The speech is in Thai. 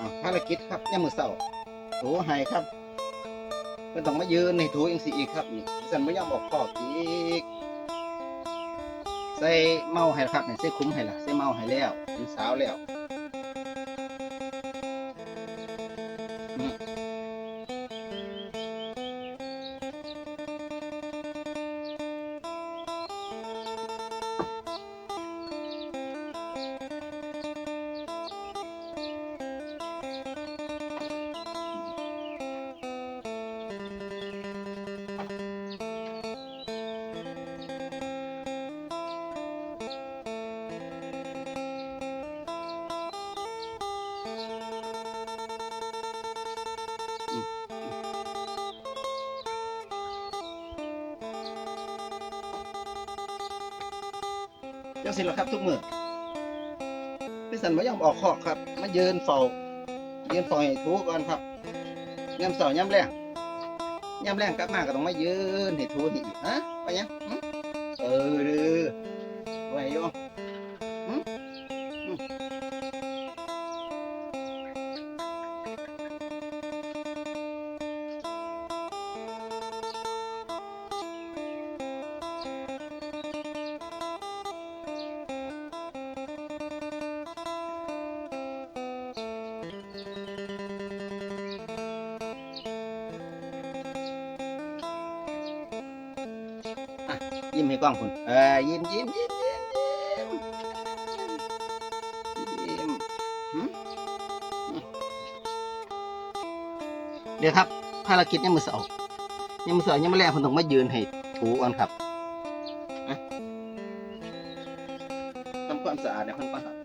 อ้าวภารกิจครับยามมือเช้าถูให้ครับเพิ่นต้องมายืนให้ถูจังสีอีกครับนี่สันไม่ยอมออกขอกอีกใส่เมาให้ครับนี่ใส่คุ้มให้ละใส่เมาให้แล้วเป็นสาวแล้ว จังสิละครับทุกมือพี่สันไม่ยอมออกขอกครับ มายืนเฝ้ายืนเฝ้าให้ถูก่อนครับย่ำเช้าย่ำแรงย่ำแรงกลับมาก็ต้องมายืนให้ถูนี่อีกฮะไปยังเออ ยิ้มให้กล้องคุณเออยิ้มยิ้มยิ้มยิ้มยิ้มเดี๋ยวครับ ภารกิจยังมือเสายังมือเสายังไม่แรงผมต้องมายืนให้ถูก่อนครับทำความสะอาดในก่อนครับ